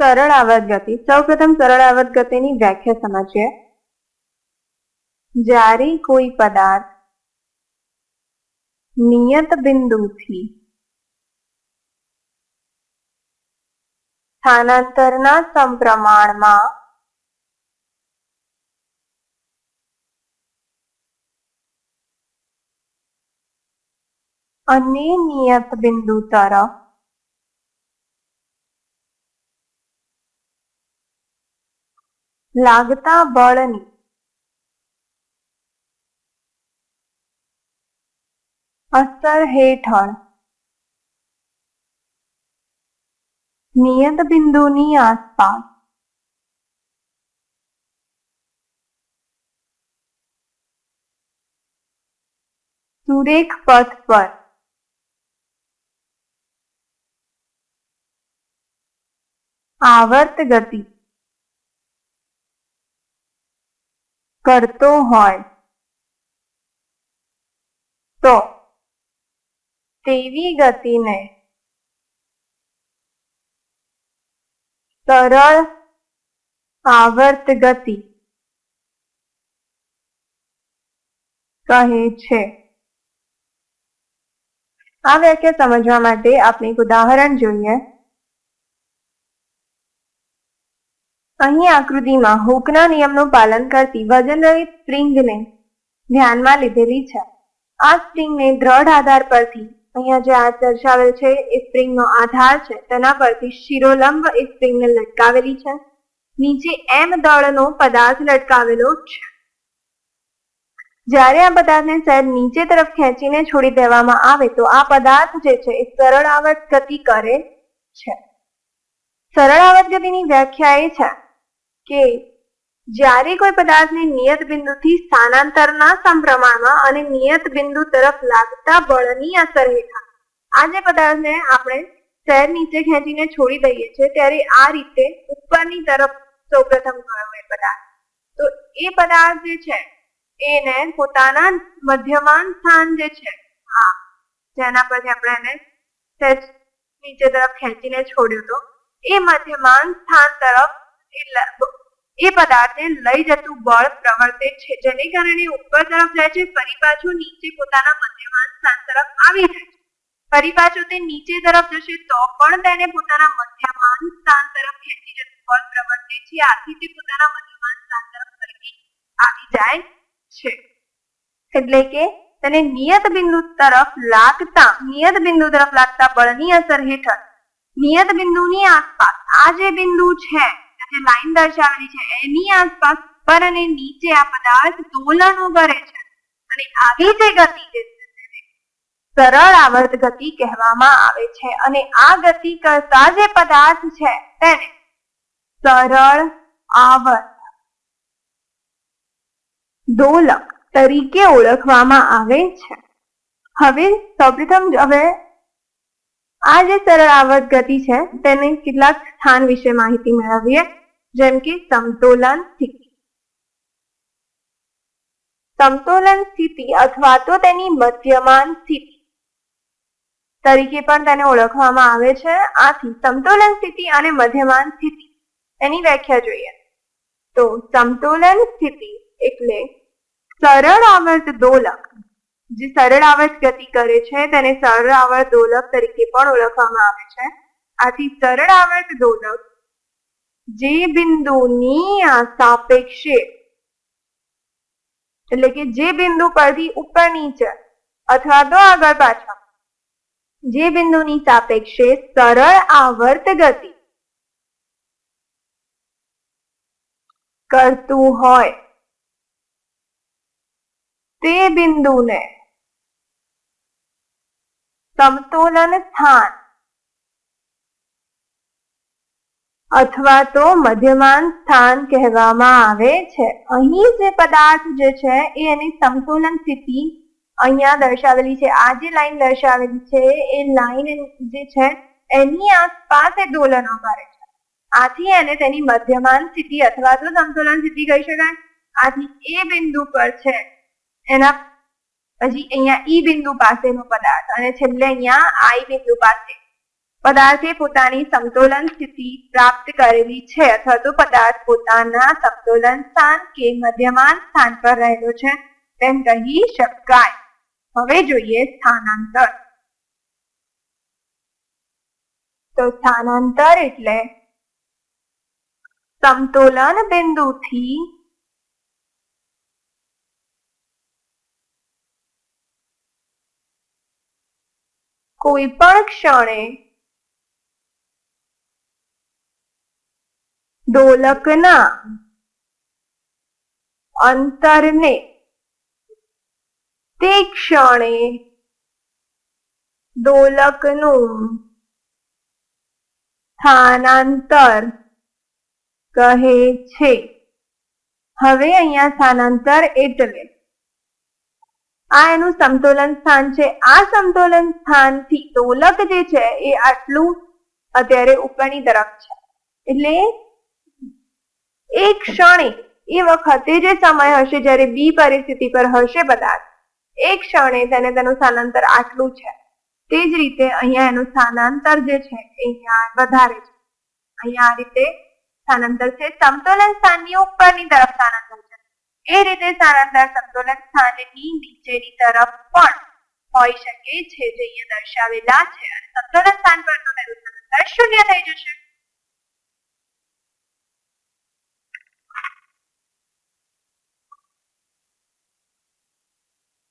સરળ આવર્ત ગતિ. સૌપ્રથમ સરળ આવર્ત ગતિની વ્યાખ્યા સમજીએ. જ્યારે કોઈ પદાર્થ નિયત બિંદુથી સ્થાનાંતરના સંપ્રમાણમાં અને નિયત બિંદુ તરફ લાગતા બળની અસર હેઠળ નિયત બિંદુની આસપાસ સુરેખ પથ પર આવર્ત ગતિ કરતો હોય. તો તેવી ગતિને સરળ આવર્ત ગતિ કહે છે. આ વ્યાખ્યા સમજવા માટે આપણે એક ઉદાહરણ જોઈએ. અહીં આકૃતિમાં હુકના નિયમનું પાલન કરતી વજનરહિત સ્પ્રિંગને ધ્યાનમાં લીધેલી છે. આ સ્પ્રિંગને દ્રઢ આધાર પરથી અહીંયા જે આ દર્શાવેલ છે, એ સ્પ્રિંગનો આધાર છે. તેના પરથી શિરોલંબ એ સ્પ્રિંગને લટકાવેલી છે. નીચે એમ દળનો પદાર્થ લટકાવેલો છે. જ્યારે આ પદાર્થને સહેજ નીચે તરફ ખેંચીને છોડી દેવામાં આવે, તો આ પદાર્થ જે છે, એ સરળ આવર્ત ગતિ કરે છે. સરળ આવર્ત ગતિની વ્યાખ્યા એ છે કે જ્યારે કોઈ પદાર્થને નિયત બિંદુથી સ્થાનાંતરના સમપ્રમાણમાં અને નિયત બિંદુ તરફ લાગતા બળની અસર હેઠળ આ પદાર્થને આપણે શહેર નીચે ખેંચીને છોડી દઈએ છીએ, ત્યારે આ રીતે ઉપરની તરફ સૌપ્રથમ ગયો એ પદાર્થ. તો એ પદાર્થ જે છે, એને પોતાના મધ્યમાન સ્થાન જે છે, હા, જેના પરથી આપણે એને સહેજ નીચે તરફ ખેંચીને છોડ્યો તો, એ મધ્યમાન સ્થાન તરફ એ પદાર્થને લઈ જતું બળ પ્રવર્તે છે. જેને કારણે ઉપર તરફ જાય છે, ફરી પાછું નીચે પોતાના મધ્યમાન સ્થાન તરફ આવી જાય છે. ફરી પાછું તે નીચે તરફ જશે તો પણ તેને પોતાના મધ્યમાન સ્થાન તરફ ખેંચી જતું બળ પ્રવર્તે છે. આથી તે પોતાના મધ્યમાન સ્થાન તરફ ફરીથી આવી જાય છે. એટલે કે તેને નિયત બિંદુ તરફ લાગતા, નિયત બિંદુ તરફ લાગતા બળની અસર હેઠળ, નિયત બિંદુની આસપાસ આ જે બિંદુ છે જે લાઈન દર્શાવેલી છે, એની આસપાસ પર અને નીચે આ પદાર્થ દોલનો કરે છે. અને આવી જે ગતિ જે સરળ આવર્ત ગતિ કહેવામાં આવે છે. અને આ ગતિ કરતા જે પદાર્થ છે તેને સરળ આવર્ત દોલક તરીકે ઓળખવામાં આવે છે. હવે સૌપ્રથમ હવે આ જે સરળ આવર્ત ગતિ છે, તેને કેટલાક સ્થાન વિશે માહિતી મેળવીએ, જેમ કે સમતોલન સ્થિતિ. સમતોલન સ્થિતિ અથવા તો તેની મધ્યમાન સ્થિતિ. તરીકે પણ તેને ઓળખવામાં આવે છે. આથી સમતોલન સ્થિતિ અને મધ્યમાન સ્થિતિ. એની વ્યાખ્યા જોઈએ. તો સમતોલન સ્થિતિ એટલે સરળ આવર્ત દોલક જે સરળ આવર્ત ગતિ કરે છે તેને સરળ આવર્ત દોલક તરીકે પણ ઓળખવામાં આવે છે. આથી સરળ આવર્ત દોલક જે બિંદુની સાપેક્ષે એટલે કે જે બિંદુ પરથી ઉપર નીચે અથવા તો આગળ પાછળ, જે બિંદુની સાપેક્ષે સરળ આવર્ત ગતિ કરતું હોય, તે બિંદુને સમતોલન સ્થાન. અથવા તો મધ્યમાન સ્થાન કહેવામાં આવે છે. અહીં જે પદાર્થ જે છે, એ એની સમતોલન સ્થિતિ અહીંયા દર્શાવેલી છે. આ જે લાઈન દર્શાવેલી છે, એ લાઈન જે છે, એની આસપાસ એ દોલનો કરે છે. આથી એને તેની મધ્યમાન સ્થિતિ અથવા તો સમતોલન સ્થિતિ કહી શકાય. આથી એ બિંદુ પર છે, એના પછી અહીંયા ઈ બિંદુ પાસેનો પદાર્થ અને છેલ્લે અહીંયા આઈ બિંદુ પાસે. પદાર્થે પોતાની સંતુલન સ્થિતિ પ્રાપ્ત કરેલી છે અથવા તો પદાર્થ પોતાના સંતુલન સ્થાન કે મધ્યમાન સ્થાન પર રહેલો છે તેમ કહી શકાય. હવે જોઈએ સ્થાનાંતર. તો સ્થાનાંતર એટલે સમતોલન બિંદુથી કોઈ પણ ક્ષણે ડોલકના અંતરને તે ક્ષણે ડોલકનું સ્થાનાંતર કહે છે. હવે અહીંયા સ્થાનાંતર એટલે આ એનું સમતોલન સ્થાન છે. આ સમતોલન સ્થાનથી ડોલક જે છે એ આટલું અત્યારે ઉપરની તરફ છે. એટલે એક ક્ષણે એ વખતે જે સમય હશે જ્યારે બી પરિસ્થિતિ પર હશે પદાર્થ એક ક્ષણે તેને તેનું સ્થાનાંતર આટલું છે. તે જ રીતે અહીંયા એનું સ્થાનાંતર જે છે અહીંયા વધારે છે. અહીંયા આ રીતે સ્થાનાંતર છે. સમતોલન સ્થાનની ઉપરની તરફ સ્થાનાંતર એ રીતે સ્થાનાંતર સંતુલન સ્થાનની નીચેની તરફ પણ હોઈ શકે છે જે અહીંયા દર્શાવેલા છે. અને સંતુલન સ્થાન પર તો તેનું સ્થાનાંતર શૂન્ય થઈ જશે.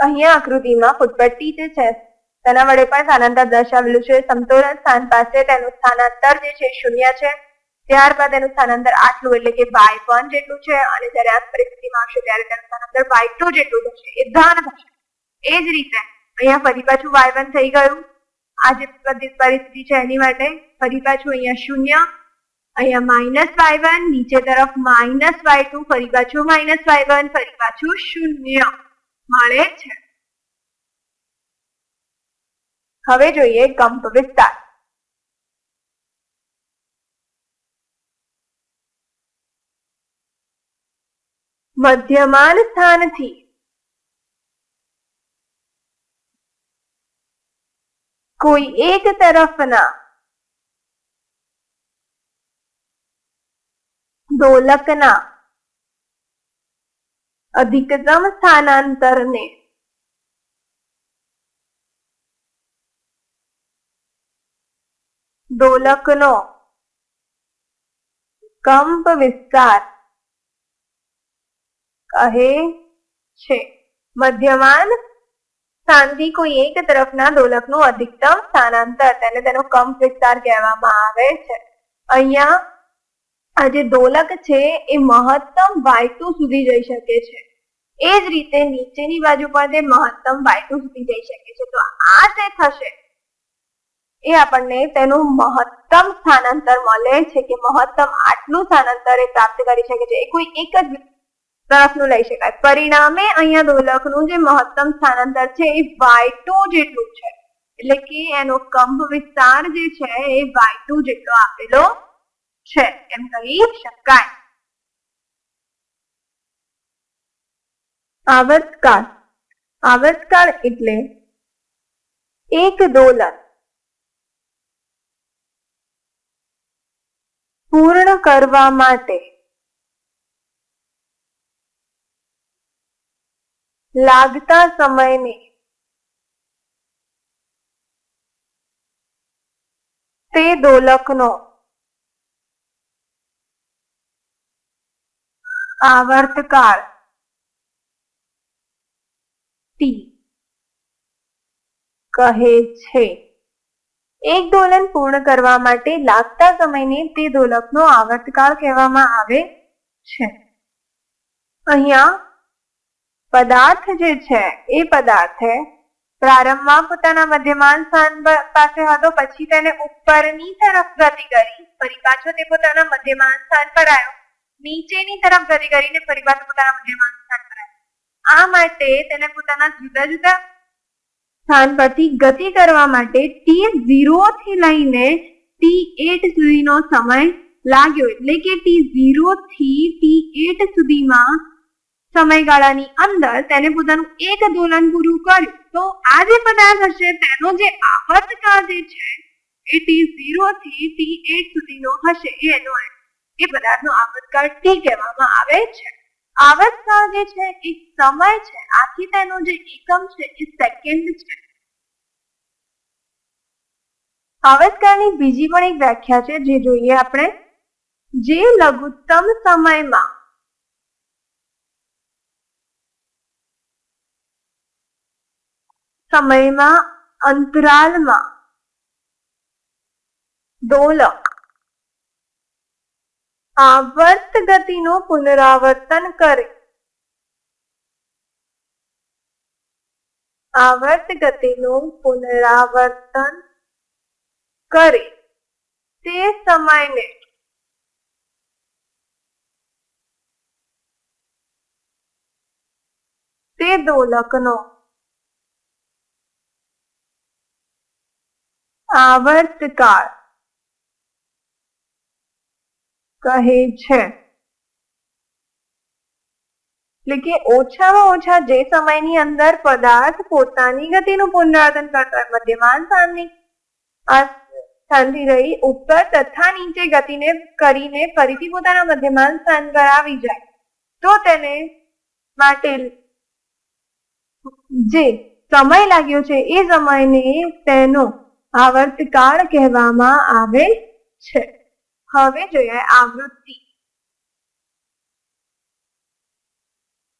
અહીંયા આકૃતિમાં ફૂટપટ્ટી જે છે, તેના વડે પણ સ્થાનાંતર દર્શાવેલું છે. સંતુલન સ્થાન પાસે તેનું સ્થાનાંતર જે છે, શૂન્ય છે. ત્યારબાદ એનું સ્થાનાંતર આટલું એટલે કે વાય વન જેટલું છે અને જ્યારે આ પરિસ્થિતિમાં આવશે ત્યારે તેનું સ્થાનાંતર વાય ટુ જેટલું થશે. એ ધન થશે. એ જ રીતે અહીંયા ફરી પાછું વાય વન થઈ ગયું. આ જે પરિસ્થિતિ છે એની માટે ફરી પાછું અહીંયા શૂન્ય, અહીંયા માઇનસ વાય વન નીચે તરફ માઇનસ વાય ટુ ફરી પાછું માઇનસ વાય વન ફરી પાછું શૂન્ય. મળે છે. હવે જોઈએ કંપ વિસ્તાર. મધ્યમાન સ્થાનથી કોઈ એક તરફના દોલકના અધિકતમ સ્થાનાંતરને દોલકનો કંપ વિસ્તાર કહે છે. મધ્યમાન સ્થાનથી કોઈ એક તરફના દોલકનું અધિકતમ સ્થાનાંતર તેને તેનો કંપ વિસ્તાર કહેવામાં આવે છે. અહીંયા આ જે દોલક છે એ મહત્તમ વાય સુધી જઈ શકે છે. એ જ રીતે નીચેની બાજુ પણ તે મહત્તમ વાય સુધી જઈ શકે છે. તો આ જે થશે એ આપણને તેનું મહત્તમ સ્થાનાંતર મળે છે કે મહત્તમ આટલું સ્થાનાંતર એ પ્રાપ્ત કરી શકે છે. એ કોઈ એક જ તરફનું લઈ શકાય. પરિણામે અહીંયા દોલકનું જે મહત્તમ સ્થાનાંતર છે એ વાય ટુ જેટલું છે. એટલે કે એનો કંભ વિસ્તાર જે છે એ વાય ટુ જેટલો આપેલો છે. એમ કહી શકાય. આવર્તકાળ. આવર્તકાળ એટલે એક દોલન પૂર્ણ કરવા માટે લાગતા સમયને. તે દોલકનો આવર્તકાળ. ટી. કહે છે. એક દોલન પૂર્ણ કરવા માટે લાગતા સમયને તે દોલકનો આવર્તકાળ કહેવામાં આવે છે. અહીંયા પદાર્થ જે છે, એ પદાર્થે પ્રારંભમાં પોતાના મધ્યમાન સ્થાન પાસે હતો, પછી તેને ઉપરની તરફ ગતિ કરી, ફરી પાછો તે પોતાના મધ્યમાન સ્થાન પર આવ્યો. નીચેની તરફ ગતિ કરીને ફરી પાછો પોતાના મધ્યમાન સ્થાન પર આવ્યો. આ માટે તેને પોતાના જુદા જુદા સ્થાન પરથી ગતિ કરવા માટે ટી ઝીરો થી લઈને ટી એટ સુધીનો સમય લાગ્યો. એટલે કે ટી ઝીરો થી ટી એટ સુધીમાં સમયગાળાની અંદર તેને પોતાનું એક દોલન પૂરું કર્યું. તો આ જે પદાર્થ હશે તેનો જે આવર્તકાળ જે છે, એ ટી ઝીરો થી ટી એટ સુધીનો હશે. એનો એ પદાર્થનો આવર્તકાળ ટી કહેવામાં આવે છે. આવર્તકાળ જે છે, એ સમય છે. આથી તેનો જે એકમ છે, એ સેકન્ડ છે. આવર્તકાળની બીજી પણ એક વ્યાખ્યા છે, જે જોઈએ આપણે. જે લઘુત્તમ સમયમાં સમયમાં અંતરાલમાં દોલક આવર્ત ગતિનું પુનરાવર્તન કરે આવર્ત ગતિનું પુનરાવર્તન કરે તે સમયને તે દોલકનો આવર્તકાળ કહે છે. એટલે કે ઓછામાં ઓછા જે સમયની અંદર પદાર્થ પોતાની ગતિનું પુનરાવર્તન કરતો હોય મધ્યમાન સ્થાનની સ્થાનથી રહી ઉપર તથા નીચે ગતિને કરીને ફરીથી પોતાના મધ્યમાન સ્થાન પર આવી જાય, તો તેને માટે જે સમય લાગ્યો છે, એ સમયને તેનો આવર્તકાળ કહેવામાં આવે છે. હવે જોઈએ આવૃત્તિ.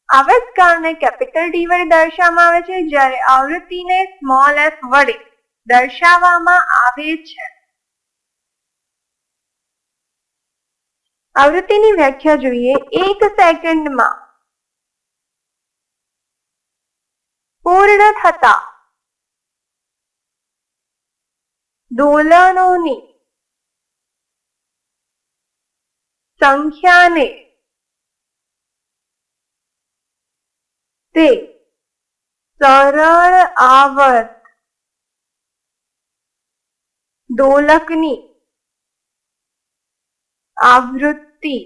આવર્તકાળને કેપિટલ ડી વડે દર્શાવવામાં આવે છે, જ્યારે આવૃત્તિને સ્મોલ એફ વડે દર્શાવવામાં આવે છે. આવૃત્તિની વ્યાખ્યા જોઈએ એક સેકન્ડમાં. પૂર્ણ થતા દોલનોની સંખ્યાને તે સરળ આવર્ત દોલકની આવૃત્તિ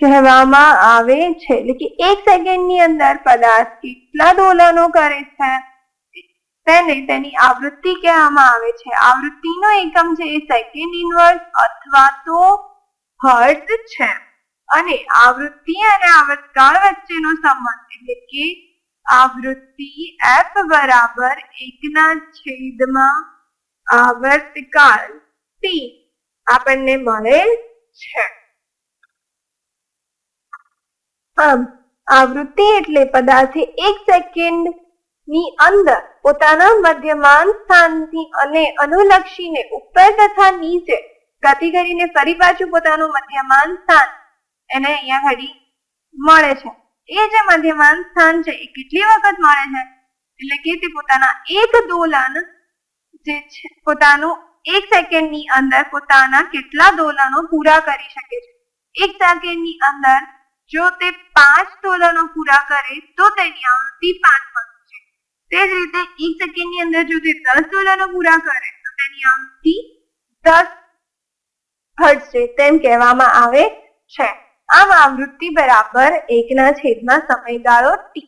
કહેવામાં આવે છે એટલે કે એક સેકન્ડની અંદર પદાર્થ કેટલા દોલનો કરે છે તેને તેની આવૃત્તિ કહેવામાં આવે છે. આવૃત્તિનો એકમ છે એ સેકન્ડ ઇનવર્સ અથવા તો હર્ટ્ઝ છે. અને આવૃત્તિ અને આવર્તકાળ વચ્ચેનો સંબંધ એટલે કે આવૃત્તિ એફ બરાબર એકના છેદમાં આવર્તકાળ ટી આપણને મળે છે. આમ, આવૃત્તિ એટલે પદાર્થે એક સેકન્ડ ની અંદર પોતાના મધ્યમાન સ્થાનથી અને અનુલક્ષીને ઉપર તથા નીચે ગતિ કરીને ફરી પાછું પોતાનું મધ્યમાન સ્થાન એને અહીંયા ઘડી મળે છે. એ જે મધ્યમાન સ્થાન છે એ કેટલી વખત મળે છે? એટલે કે તે પોતાના એક દોલન જે છે, પોતાનું એક સેકન્ડની અંદર પોતાના કેટલા દોલનો પૂરા કરી શકે છે? એક સેકન્ડની અંદર જો તે પાંચ દોલનો પૂરા કરે તો તેની આવૃત્તિ પાંચ બનશે તે જ રીતે એક સેકન્ડની અંદર જો તે દસ દોલનો પૂરા કરે, તો તેની આવૃત્તિ દસ હર્ટ્ઝ છે તેમ કહેવામાં આવે છે. આમ આવૃત્તિ બરાબર એકના છેદમાં સમયગાળો ટી